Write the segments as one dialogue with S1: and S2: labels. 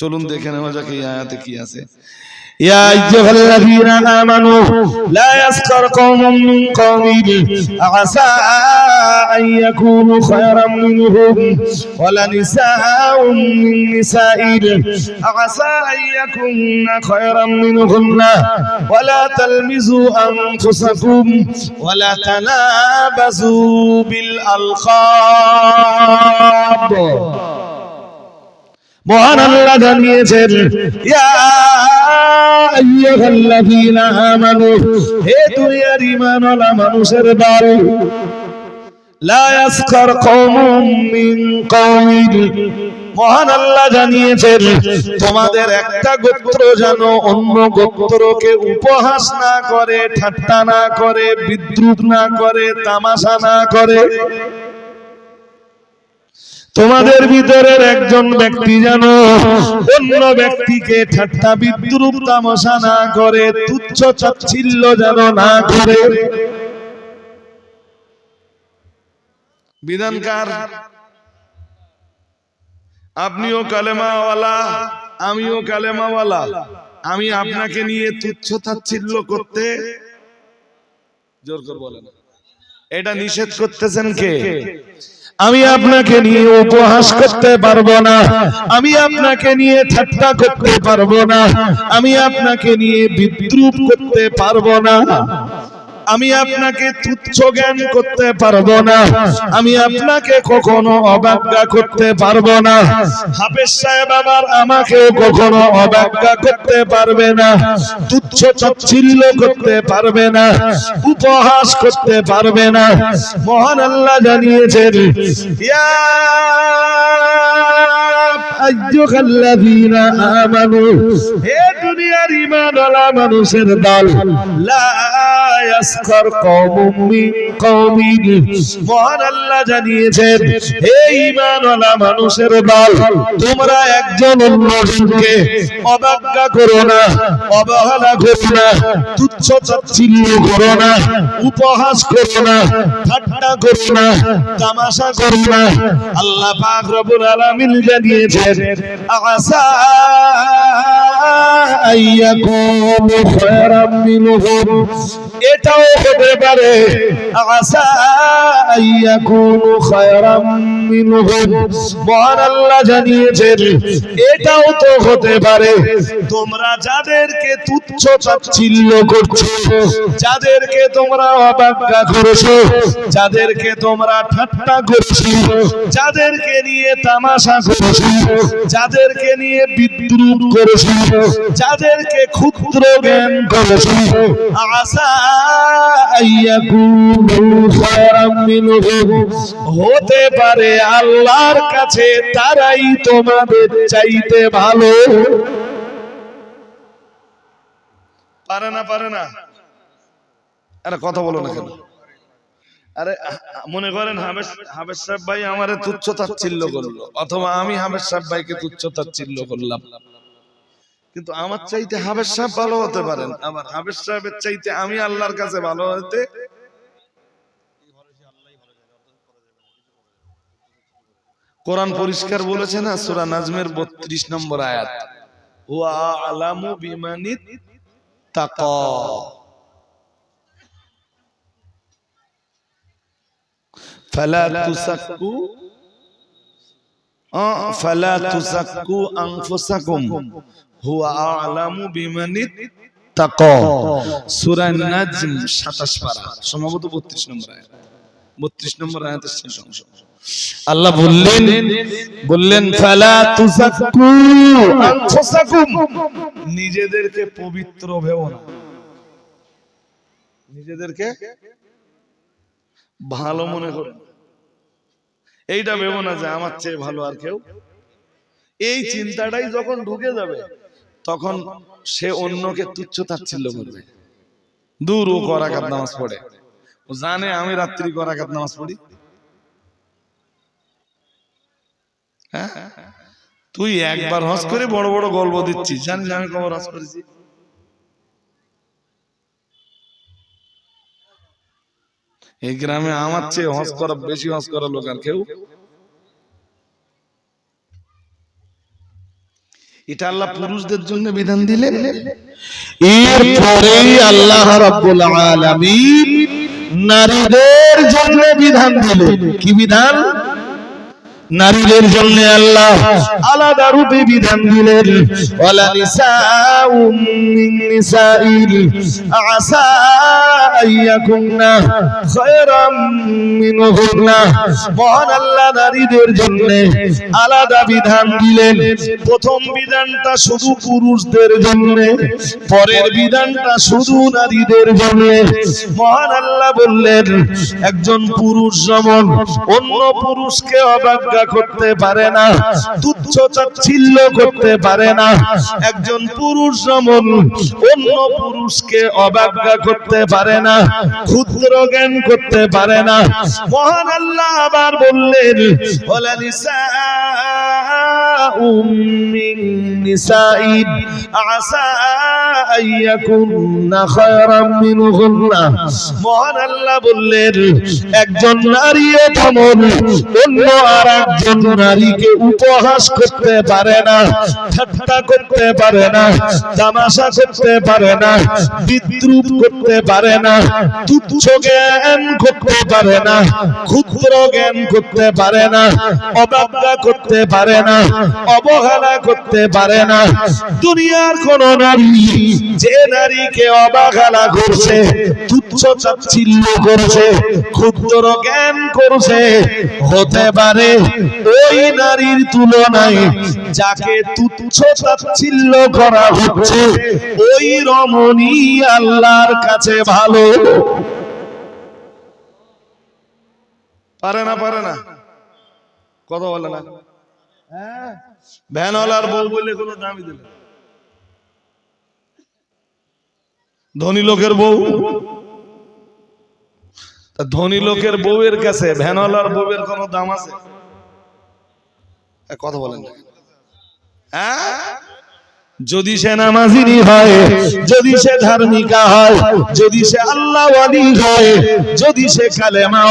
S1: চলুন দেখে নেওয়া যাক এই আয়াতে কি আছে يا أيها الذين آمنوا لا يسخر قوم من قوم عسى أن يكونوا خيرا منهم ولا نساء من نساء عسى أن يكون خيرا منهن ولا تلمزوا أنفسكم ولا تنابزوا بالألقاب মহান আল্লাহ জানিয়েছেন হে দুনিয়ার ইমানওয়ালা মানুষের দল মহান আল্লাহ জানিয়েছেন তোমাদের একটা গোত্র যেন অন্য গোত্রকে উপহাস না করে ঠাট্টা না করে বিদ্রুপ না করে তামাশা না করে তোমাদের ভিতরের একজন ব্যক্তি যেন অন্য ব্যক্তিকে ঠাট্টা বিদ্রুপ তামশা না করে তুচ্ছ চাচ্ছিল্য যেন না করে বিধানকার আপনিও কালেমাওয়ালা আমিও কালেমাওয়ালা আমি আপনাকে নিয়ে তুচ্ছ করতে জোর করে বলেন এটা নিষেধ করতেছেন কে আমি আপনাকে নিয়ে উপহাস করতে পারবো না আমি আপনাকে নিয়ে ঠাট্টা করতে পারবো না আমি আপনাকে নিয়ে বিদ্রুপ করতে পারবো না আমি আপনাকে তুচ্ছ জ্ঞান করতে পারবো না আমি আপনাকে কখনো অবজ্ঞা করতে পারবো না হাফেজ সাহেব আবার আমাকে কখনো অবজ্ঞা করতে পারবে না তুচ্ছ চাচ্ছিল্য করতে পারবে না উপহাস করতে পারবে না মহান আল্লাহ জানিয়েছেন ইয়া মানুষের দল তোমরা একজন অন্যজনকে অবজ্ঞা করো না অবহেলা করো না তুচ্ছ তাচ্ছিল্য করো না উপহাস করো না ঠাট্টা করো না তামাশা করো না আল্লাহ পাক রবুল আলামিন জানিয়ে عسى أن يكون خيرا منهم এটাও হতে পারে আসা ইয়াকুনু খায়রাম মিনহুম মহান আল্লাহ জানিয়েছেন এটাও তো হতে পারে তোমরা যাদেরকে তুচ্ছ তাচ্ছিল্য করছো যাদেরকে তোমরা অবাক্যা করেছো যাদেরকে তোমরা ঠাট্টা করছো যাদেরকে নিয়ে তামাশা করেছো যাদেরকে নিয়ে বিদ্রুপ করেছো যাদেরকে ক্ষুদ্র জ্ঞান করেছো আশা হতে পারে আল্লাহর কাছে তারাই তোমাদের চাইতে ভালো পারে না পারে না আরে কথা বলো না কেন আরে মনে করেন হামেশ হামেশ সাহেব ভাই আমারে তুচ্ছ তাচ্ছিল্য করলো অথবা আমি হামেশ সাহেব ভাইকে তুচ্ছ তাচ্ছিল্য করলাম কিন্তু আমার চাইতে হাবের সাহেব ভালো হতে পারেন আবার হাবের সাহেবের চাইতে আমি আল্লাহর কাছে ভালো হতে কোরআন পরিষ্কার বলেছে না সুরা নাজমের বত্রিশ নম্বর আয়াত ওয়া আলামু বিমানিত ফালা তুসাক্কু ফালা হুয়া আলামু সম্ভবত নম্বর শেষ আল্লাহ বললেন বললেন নিজেদেরকে পবিত্র ভেবো না নিজেদেরকে ভালো মনে করেন এইটা ভেবো না যে আমার চেয়ে ভালো আর কেউ এই চিন্তাটাই যখন ঢুকে যাবে তখন সে অন্যকে তুচ্ছ তাচ্ছিল্য করবে দূর ও করাকাত নামাজ পড়ে ও জানে আমি রাত্রি করাকাত নামাজ পড়ি হ্যাঁ? তুই একবার হস করে বড় বড় গল্প দিচ্ছিস জানিস আমি কবর হস করেছি এই গ্রামে আমার চেয়ে হস করা বেশি হস করা লোক আর কেউ এটা আল্লাহ পুরুষদের জন্য বিধান দিলেন এরপরেই আল্লাহ রাব্বুল আলামিন নারীদের জন্য বিধান দিলেন কি বিধান নারীদের জন্য আল্লাহ আলাদা রূপে বিধান দিলেন আলাদা বিধান দিলেন প্রথম বিধানটা শুধু পুরুষদের জন্য পরের বিধানটা শুধু নারীদের জন্য মহান আল্লাহ বললেন একজন পুরুষ যেমন অন্য পুরুষকে অবাক অবজ্ঞা করতে পারে না তুচ্ছ চাচ্ছিল্য করতে পারে না একজন পুরুষ যেমন অন্য পুরুষকে অবজ্ঞা করতে পারে না ক্ষুদ্র জ্ঞান করতে পারে না মহান আল্লাহ আবার বললেন ওলা নিসা من نساء عسى أن يكون خيرا منهن মহান আল্লাহ বললেন একজন নারী এমন অন্য আর একজন নারীকে উপহাস করতে পারে না ঠাট্টা করতে পারে না তামাশা করতে পারে না বিদ্রুপ করতে পারে না তুচ্ছ জ্ঞান করতে পারে না ক্ষুদ্র জ্ঞান করতে পারে না অবাধ্যা করতে পারে না অবহেলা করতে পারে না দুনিয়ার কোন নারী যে নারীকে অবহেলা করছে তুচ্ছ চাচ্ছিল্য করছে ক্ষুদ্র জ্ঞান করছে হতে পারে ওই নারীর তুলনায় যাকে তুচ্ছ চাচ্ছিল্য করা হচ্ছে ওই রমণী আল্লাহর কাছে ভালো পারে না পারে না কথা বলে না ভ্যানওয়ালার বউ বলে কোনো দামি দিল ধনী লোকের বউ ধনী লোকের বউয়ের কাছে ভ্যানওয়ালার বউয়ের কোনো দাম আছে কথা বলেন হ্যাঁ যদি সে নামাজিনী হয় যদি সে ধার্মিকা হয় যদি সে আল্লাহ হয় যদি সে কালেমা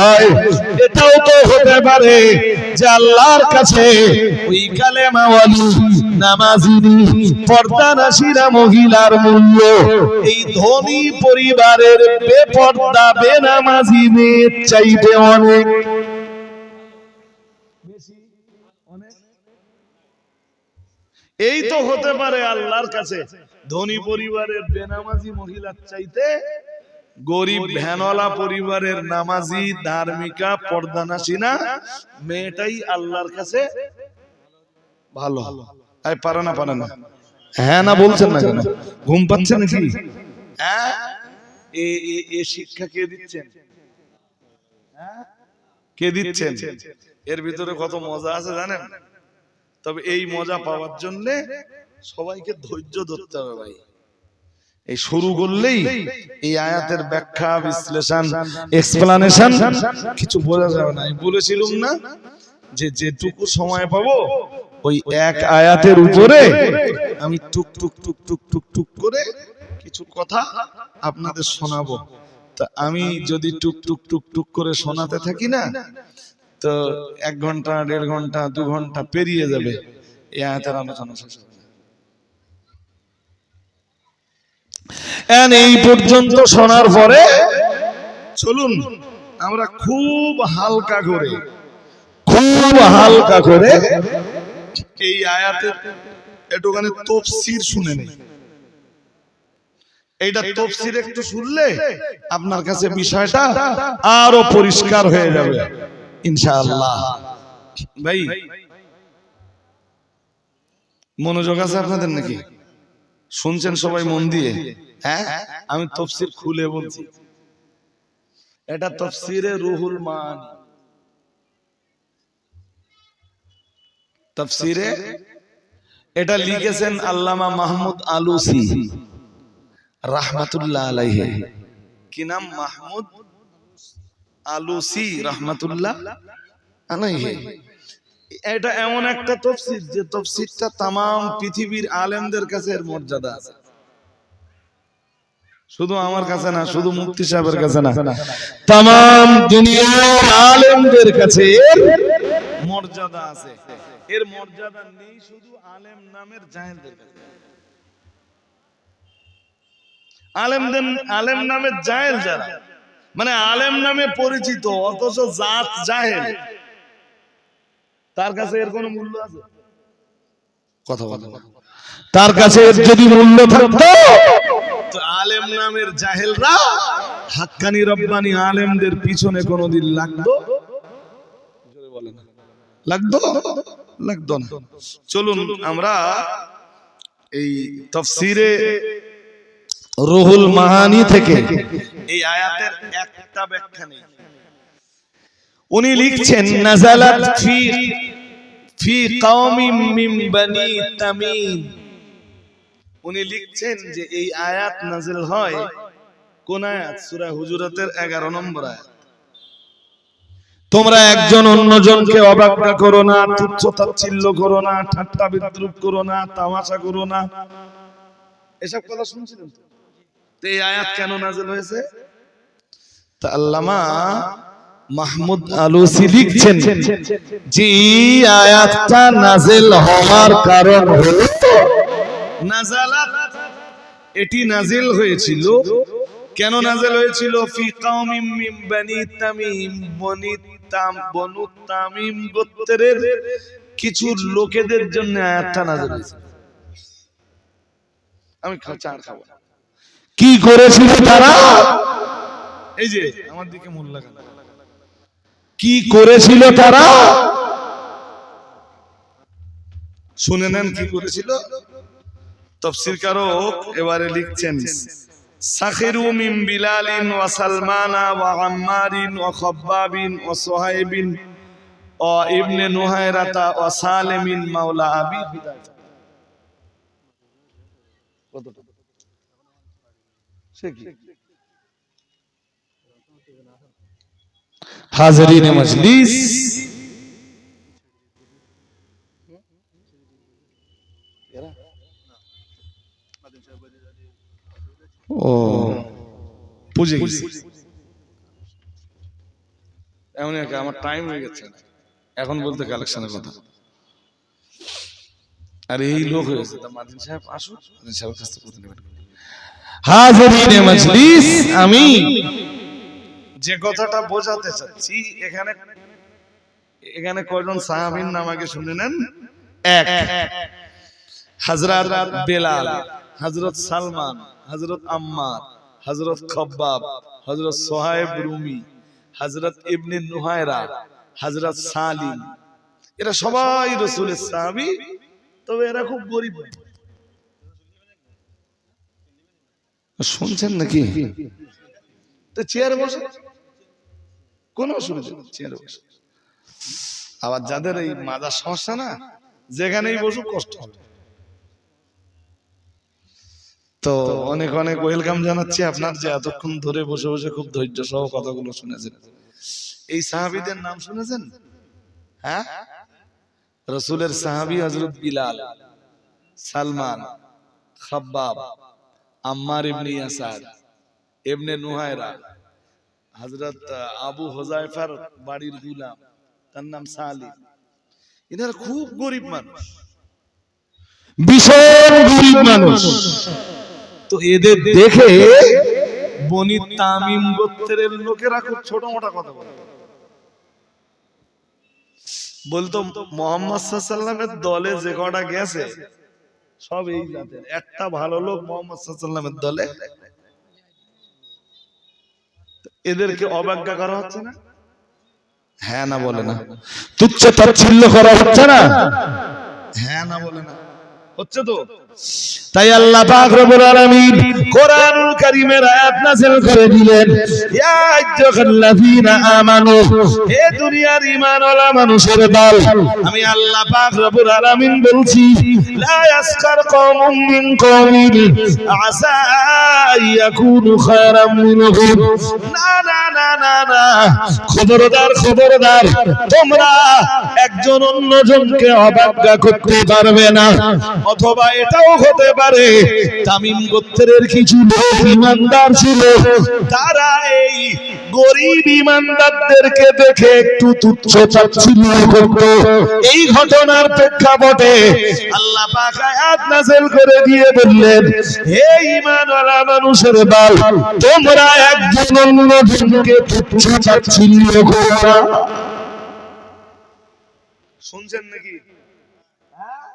S1: হয় এটাও তো হতে পারে যে আল্লাহর কাছে ওই কালেমা নামাজিনী মহিলার মূল্য এই ধনী পরিবারের বেপর্দা বেনামাজি মেয়ের চাইতে অনেক এই তো হতে পারে আল্লাহর কাছে ধনী পরিবারের বেনামাজি মহিলার চাইতে গরিব ভ্যানলা পরিবারের নামাজি ধার্মিকা পর্দানাসিনা মেয়েটাই আল্লাহর কাছে ভালো আই পারে না পারে না হ্যাঁ না বলছেন না কেন ঘুম পাচ্ছে নাকি হ্যাঁ এ শিক্ষা কে দিচ্ছেন হ্যাঁ? কে দিচ্ছেন এর ভিতরে কত মজা আছে জানেন তবে এই মজা পাওয়ার জন্য সবাইকে ধৈর্য ধরতে হবে ভাই এই শুরু করলেই এই আয়াতের ব্যাখ্যা বিশ্লেষণ এক্সপ্লানেশন কিছু বোঝা যাবে না আমি বলেছিলাম না যে যেটুকু সময় পাবো ওই এক আয়াতের উপরে আমি টুক টুক টুক টুক টুক টুক করে কিছু কথা আপনাদের শোনাবো তা আমি যদি টুক টুক টুক টুক করে শোনাতে থাকি না তো এক ঘন্টা দেড় ঘন্টা দু ঘন্টা পেরিয়ে যাবে এ আয়াতের আলোচনা শেষ এই পর্যন্ত শোনার পরে চলুন আমরা খুব হালকা করে খুব হালকা করে এই আয়াতের একটুখানি তফসির শুনে নেই এইটা তফসির একটু শুনলে আপনার কাছে বিষয়টা আরো পরিষ্কার হয়ে যাবে ইনশাআল্লাহ ভাই মনোযোগ আছে আপনাদের নাকি শুনছেন সবাই মন দিয়ে হ্যাঁ আমি তফসির খুলে বলছি এটা তফসিরে রুহুল মান তফসিরে এটা লিখেছেন আল্লামা মাহমুদ আলুসি রাহমাতুল্লাহ আলাইহি কি নাম মাহমুদ আলুসি রহমাতুল্লাহ এটা এমন একটা তফসির যে তফসিরটা তাম পৃথিবীর আলেমদের কাছে এর মর্যাদা আছে শুধু আমার কাছে না শুধু মুক্তি সাহেবের কাছে না তাম দুনিয়ার আলেমদের কাছে মর্যাদা আছে এর মর্যাদা নেই শুধু আলেম নামের জাহেলদের কাছে আলেমদের আলেম নামের জাহেল যারা মানে আলেম নামে পরিচিত অথচ জাত জাহেল তার কাছে এর কোন মূল্য আছে কথা বলো তার কাছে যদি মূল্য থাকতো আলেম নামের জাহেলরা হাক্কানি রব্বানি আলেমদের পিছনে কোনোদিন লাগতো লাগতো লাগতো না চলুন আমরা এই তফসিরে রুহুল মাহানি থেকে এই আয়াতের একটা ব্যাখ্যা নেই উনি লিখছেন নাজালাত ফি ফি কওমি মিম বানি তামিম উনি লিখছেন যে এই আয়াত নাজিল হয় কোন আয়াত সূরা হুজুরাতের 11 নম্বর আয়াত তোমরা একজন অন্যজনকে অবাক্যা করো না তুচ্ছ তাচ্ছিল্য করো না ঠাট্টা বিদ্রুপ করো না তামাশা করো না এসব কথা শুনছিলেন তো তো এই আয়াত কেন নাজেল হয়েছে তা আল্লামা মাহমুদ আলুসি লিখছেন যে আয়াতটা নাজেল হওয়ার কারণ হল নাজালাত এটি নাজিল হয়েছিল কেন নাজিল হয়েছিল ফি কাওমিম মিন বানি তামিম বনি তাম বনু তামিম গোত্রের কিছু লোকেদের জন্য আয়াতটা নাজিল হয়েছিল আমি চার খাবো না কি করেছিল তারা এই যে আমার দিকে মোল্লা কি করেছিল তারা শুনে নেন কি করেছিল তফসির কারক এবারে লিখছেন বিলালিন ও সালমানা ও আম্মারিন ও খব্বাবিন ও সুহাইবিন ওয়া ইবনে নুহাইরাতা ওয়া সালিমিন মাওলা আবি হাজরিন মজলিস ও এমন আমার টাইম হয়ে গেছে এখন বলতে কালেকশনের কথা আর এই লোক হয়েছে তা মাদিন সাহেব আসুন মাদিন সাহেবের কাছ থেকে নেবেন হাজরিনে মজলিস আমি যে কথাটা বোঝাতে চাচ্ছি এখানে এখানে কয়জন সাহাবীর নাম আগে শুনে নেন এক হযরত বেলাল হযরত সালমান হযরত আম্মার হযরত খব্বাব হযরত সোহাইব রুমি হযরত ইবনে নুহায়রা হযরত সালিম এরা সবাই রাসূলের সাহাবী তবে এরা খুব গরিব শুনছেন নাকি চেয়ারে বসে চেয়ারে বসে আবার যাদের এই সমস্যা না যেখানেই কষ্ট হবে তো অনেক অনেক ওয়েলকাম জানাচ্ছি আপনার যে এতক্ষণ ধরে বসে বসে খুব ধৈর্য সহ কথাগুলো শুনেছেন এই সাহাবিদের নাম শুনেছেন হ্যাঁ রসুলের সাহাবি হজরত বিলাল সালমান খাব্বাব আম্মার ইবনে ইয়াসার ইবনে নুহায়রা হযরত আবু হুজাইফার বাড়ির গুলাম তার নাম সালি এনারা খুব গরিব মানুষ গরিব মানুষ তো এদের দেখে বনি তামিম গোত্রের লোকেরা খুব ছোট মোটা কথা বলতো বলতো মোহাম্মদ সাল্লামের দলে যে কটা গেছে সব এই জাতের একটা ভালো লোক মোহাম্মদ সাল্লামের দলে এদেরকে অবজ্ঞা করা হচ্ছে না হ্যাঁ, হ্যাঁ না বলে না তুচ্ছ তাচ্ছিল্য করা হচ্ছে না হ্যাঁ না বলে না হচ্ছে তো তাই আল্লাহ পাক রব্বুল আলামিন কোরআনুল কারীমের আয়াত নাযিল করে দিলেন ইয়া আইয়ুহাল্লাযীনা আমানু হে দুনিয়ার ঈমানওয়ালা মানুষের দল আমি আল্লাহ পাক রব্বুল আলামিন বলছি লা ইয়াসকার কওমুন মিন কওমিন আসা ইয়াকুনু খায়রাম মিনহুম না না না না না খবরদার খবরদার তোমরা একজন অন্যজনকে অবজ্ঞা করতে পারবে না অথবা এটা হতে পারে তামিম গোত্রের কিছু লোক ইমানদার ছিল তারা এই গরিব ইমানদারদেরকে দেখে একটু তুচ্ছ তাচ্ছিল্য করত এই ঘটনার প্রেক্ষাপটে আল্লাহ পাক আয়াত নাযিল করে দিয়ে বললেন হে ঈমানওয়ালা মানুষের বাল তোমরা একজন অন্যজনকে তুচ্ছ তাচ্ছিল্য করো শুনছেন নাকি হ্যাঁ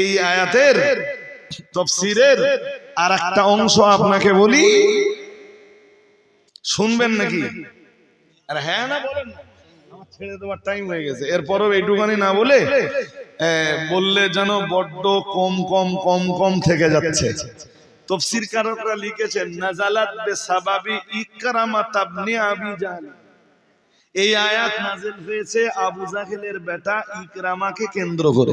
S1: এই আয়াতের তফসিরের আর একটা অংশ আপনাকে বলি শুনবেন নাকি আর হ্যাঁ না বলেন তফসির লিখেছেন নাজালাত আবি এই আয়াত হয়েছে বেটা ইকরামাকে কেন্দ্র করে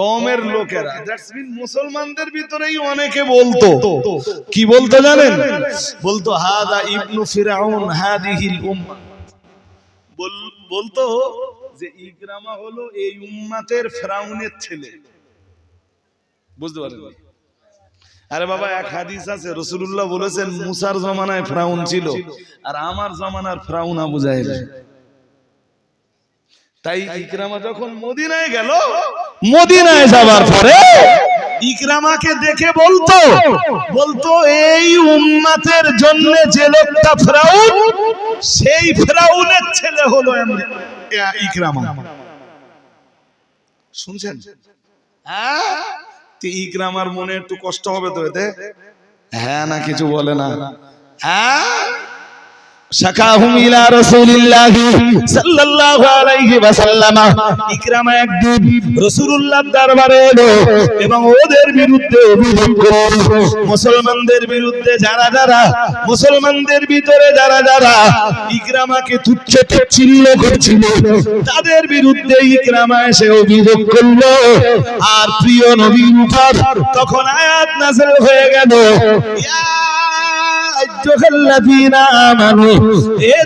S1: কমের লোকেরা মুসলমানদের ভিতরেই অনেকে বলতো কি বলতো জানেন বলতো হাদা ইবনু ফিরাউন হাদিহিল উম্মাহ বলতো যে ইকরামা হলো এই উম্মাতের ফেরাউনের ছেলে বুঝতে পারলেন আরে বাবা এক হাদিস আছে রসুল্লাহ বলেছেন মুসার জমানায় ফ্রাউন ছিল আর আমার জমানার ফ্রাউন আবু জাহেল তাই ইকরামা যখন মদিনায় গেল মদিনায় যাবার পরে ইকরামাকে দেখে বলতো বলতো এই উম্মাতের জন্য যে লোকটা ফেরাউন সেই ফেরাউনের ছেলে হলো ইকরামা শুনছেন হ্যাঁ? ইকরামার মনে একটু কষ্ট হবে তো এতে হ্যাঁ না কিছু বলে না হ্যাঁ শাখাহুম ইলা রাসূলিল্লাহি সাল্লাল্লাহু আলাইহি ওয়াসাল্লাম ইকরামা একদিন রাসূলুল্লাহর দরবারে এলো এবং ওদের বিরুদ্ধে অভিযোগ করলো মুসলমানদের বিরুদ্ধে যারা যারা মুসলমানদের ভিতরে যারা যারা ইকরামাকে তুচ্ছ তাচ্ছিল্য করছিল তাদের বিরুদ্ধে ইকরামা এসে অভিযোগ করলো আর প্রিয় নবী তখন আয়াত নাযিল হয়ে গেল ইয়া আইয়ুহাল্লাযীনা আমানু এ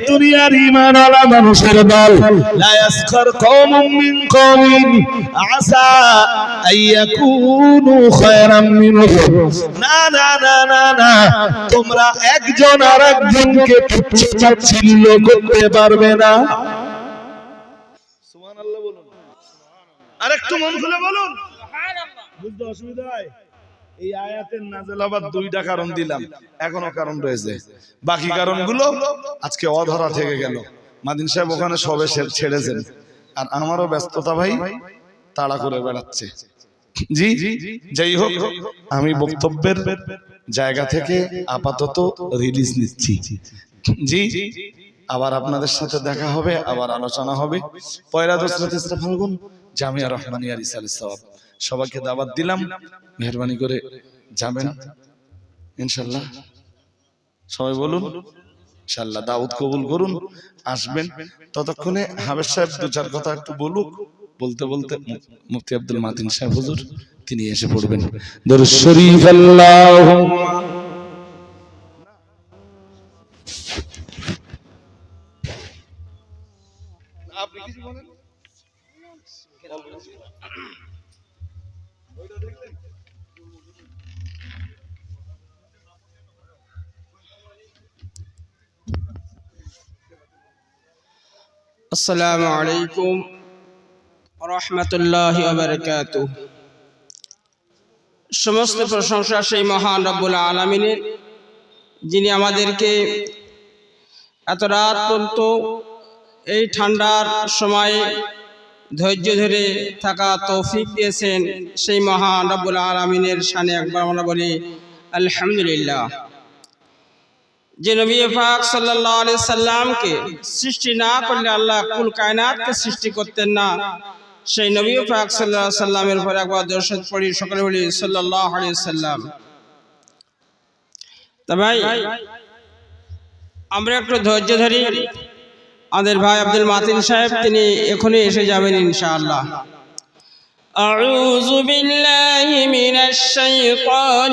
S1: তোমরা একজন আরেকজনকে তুচ্ছ করতে পারবে না আর একটু মন খুলে বলুন বুঝতে অসুবিধা হয় এই আয়াতের নাজেল আবার দুইটা কারণ দিলাম এখনো কারণ রয়েছে বাকি কারণগুলো আজকে অধরা থেকে গেল মাদিন সাহেব ওখানে সবে ছেড়েছেন আর আমারও ব্যস্ততা ভাই তাড়া করে বেড়াচ্ছে জি যাই হোক আমি বক্তব্যের জায়গা থেকে আপাতত রিলিজ নিচ্ছি জি আবার আপনাদের সাথে দেখা হবে আবার আলোচনা হবে পয়লা দশ রাতে ফাল্গুন জামিয়া রহমানিয়া রিসাল সব সবাইকে দাবাত দিলাম মেহরবানি করে যাবেন ইনশাল্লাহ সবাই বলুন ইনশাল্লাহ দাউদ কবুল করুন আসবেন ততক্ষণে হাবের সাহেব দু চার কথা একটু বলুক বলতে বলতে মুফতি আব্দুল মাতিন সাহেব হুজুর তিনি এসে পড়বেন দরুদ শরীফ আল্লাহ
S2: আসসালামু আলাইকুম রহমতুল্লাহ الله সমস্ত প্রশংসা সেই মহান রব্বুল আলমিনের যিনি আমাদেরকে এত রাত পর্যন্ত এই ঠান্ডার সময়ে ধৈর্য ধরে থাকা তৌফিক দিয়েছেন সেই মহান রব্বুল আলমিনের সানে একবার আমরা বলি আলহামদুলিল্লাহ যে নবী পাক সাল্লি সাল্লামকে সৃষ্টি না করলে আল্লাহ কুল কায়নাতকে সৃষ্টি করতেন না সেই নবী পাক সাল্লাহ সাল্লামের উপর একবার দর্শন পড়ি সকলে বলি সাল্লাহ সাল্লাম তা ভাই আমরা একটু ধৈর্য ধরি আমাদের ভাই আব্দুল মাতিন সাহেব তিনি এখনই এসে যাবেন ইনশাআল্লাহ أعوذ بالله من الشيطان